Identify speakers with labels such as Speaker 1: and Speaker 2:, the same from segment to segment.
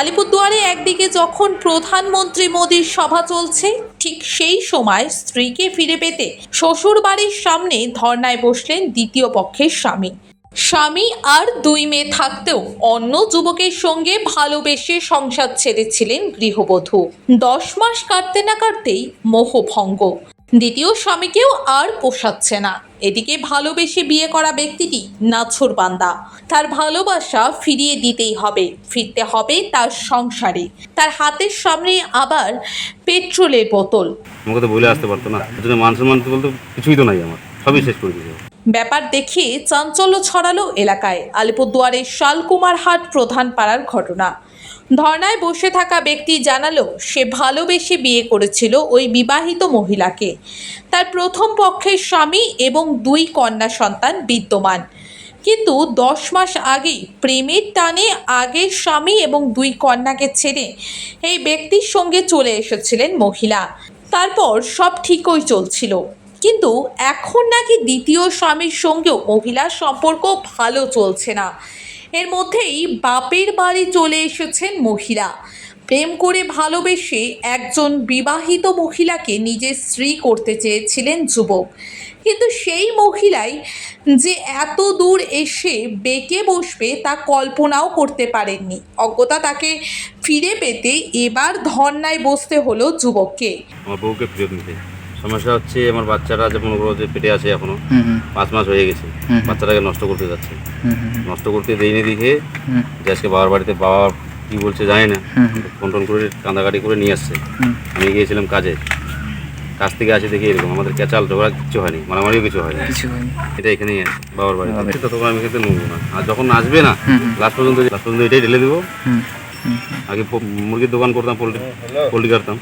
Speaker 1: আলিপুরদুয়ারে একদিকে যখন প্রধানমন্ত্রী মোদীর সভা চলছে, ঠিক সেই সময় স্ত্রীকে ফিরে পেতে শ্বশুর বাড়ির সামনে ধর্নায় বসলেন দ্বিতীয় পক্ষের স্বামী। স্বামী আর দুই মেয়ে থাকতেও অন্য যুবকের সঙ্গে ভালোবেসে সংসার ছেড়েছিলেন গৃহবধূ। দশ মাস কাটতে না কাটতেই মোহভঙ্গ। দ্বিতীয় স্বামীকেও আর পোষাচ্ছে না। এদিকে ভালোবেসে বিয়ে করা ব্যক্তিটি নাছর বান্দা। তার ভালোবাসা ফিরিয়ে দিতেই হবে ফিরতে হবে তার সংসারে। তার হাতের সামনে আবার পেট্রোলের বোতল।
Speaker 2: আমাকে তো বলে আসতে পারতো না। মান সম্মান বলতে কিছুই তো নাই আমার। সবই শেষ করে দিয়েছে।
Speaker 1: ব্যাপার দেখে চাঞ্চল্য ছড়ালো এলাকায়। আলিপুরদুয়ারের শালকুমারহাট প্রধান পাড়ার ঘটনা। ধর্নায় বসে থাকা ব্যক্তি জানালো, সে ভালোবেসে বিয়ে করেছিল ওই বিবাহিত মহিলাকে। তার প্রথম পক্ষের স্বামী এবং দুই কন্যা সন্তান বিদ্যমান। কিন্তু দশ মাস আগেই প্রেমের টানে আগের স্বামী এবং দুই কন্যাকে ছেড়ে এই ব্যক্তির সঙ্গে চলে এসেছিলেন মহিলা। তারপর সব ঠিকই চলছিল। কিন্তু এখন নাকি দ্বিতীয় স্বামীর সঙ্গেও মহিলার সম্পর্ক ভালো চলছে না। এর মধ্যেই বাপের বাড়ি চলে এসেছেন মহিলা। প্রেম করে ভালোবেসে একজন বিবাহিত মহিলাকে নিজের স্ত্রী করতে চেয়েছিলেন যুবক। কিন্তু সেই মহিলাই যে এত দূর এসে বেঁকে বসবে তা কল্পনাও করতে পারেননি। অজ্ঞতা তাকে ফিরে পেতে এবার ধর্নায় বসতে হলো যুবককে।
Speaker 2: সমস্যা হচ্ছে আমার বাচ্চারা যেমন ওগুলো যে পেটে আছে
Speaker 3: এখনও
Speaker 2: পাঁচ মাস হয়ে গেছে। বাচ্চাটাকে নষ্ট করতে যাচ্ছে। নষ্ট করতে দেয়নি দেখে যে আজকে বাবার বাড়িতে বাবা কি বলছে জানি না। ফোন টোন করে কাঁদাকাটি করে নিয়ে আসছে। আমি গিয়েছিলাম কাজে। কাজ থেকে আসে দেখি এরকম আমাদের ক্যাচাল ঝগড়া কিছু হয়নি মারামারিও কিছু হয়নি।
Speaker 3: কিছু
Speaker 2: এটা এখানেই আছে বাবার বাড়িতে। ততক্ষণ আমি খেতে নেব না। আর যখন আসবে না লাস্ট পর্যন্ত লাস্ট পর্যন্ত এটাই ঢেলে দেবো। আগে মুরগির দোকান করতাম পোল্ট্রি পোল্ট্রি কাটতাম।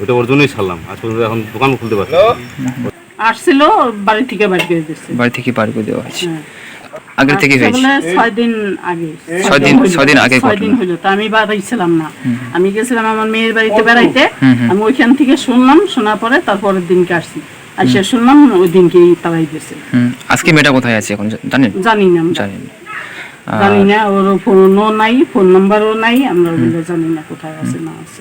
Speaker 2: ওইটা ওর জন্যই ছাড়লাম। আজ পর্যন্ত এখন দোকান খুলতে পারছি
Speaker 4: আসছিল বাড়ি থেকে বাড়ি করে দিচ্ছে
Speaker 3: বাড়ি থেকে বার করে দেওয়া হয়েছে।
Speaker 4: হ্যাঁ।
Speaker 3: আগে থেকে হয়েছে
Speaker 4: ছয় দিন আগে।
Speaker 3: ছয় দিন-। ছয় দিন আগের
Speaker 4: ছয় দিন। হইল। তা আমি বাড়ি ছিলাম না আমি গেছিলাম আমার মেয়ের বাড়িতে বেড়াইতে। আমি ওইখান থেকে শুনলাম শোনার পরে তারপরের দিনকে আসছি। আর সে শুনলাম ওই দিনকেই তারাই দিয়েছে।
Speaker 3: আজকে মেয়েটা কোথায় আছে এখন জানেন?
Speaker 4: জানি না আমরা।
Speaker 3: জানেন।
Speaker 4: জানি না ওর ফোনও নাই ফোন নাম্বারও নাই আমরা ওগুলো জানি না কোথায় আছে না আছে।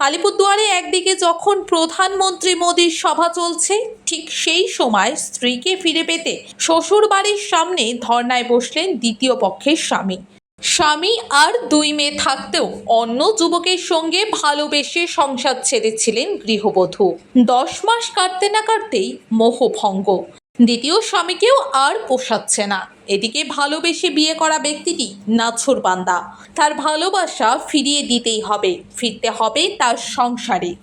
Speaker 1: আলিপুরদুয়ারে একদিকে যখন প্রধানমন্ত্রী মোদীর সভা চলছে ঠিক সেই সময় স্ত্রীকে ফিরে পেতে শ্বশুর বাড়ির সামনে ধর্নায় বসলেন দ্বিতীয় পক্ষের স্বামী। স্বামী আর দুই মেয়ে থাকতেও অন্য যুবকের সঙ্গে ভালোবেসে সংসার ছেড়েছিলেন গৃহবধূ। দশ মাস কাটতে না কাটতেই মোহভঙ্গ দ্বিতীয় স্বামীকেও আর পোষাচ্ছে না। এদিকে ভালোবেসে বিয়ে করা ব্যক্তিটি নাছর বান্দা। তার ভালোবাসা ফিরিয়ে দিতেই হবে, ফিরতে হবে তার সংসারে।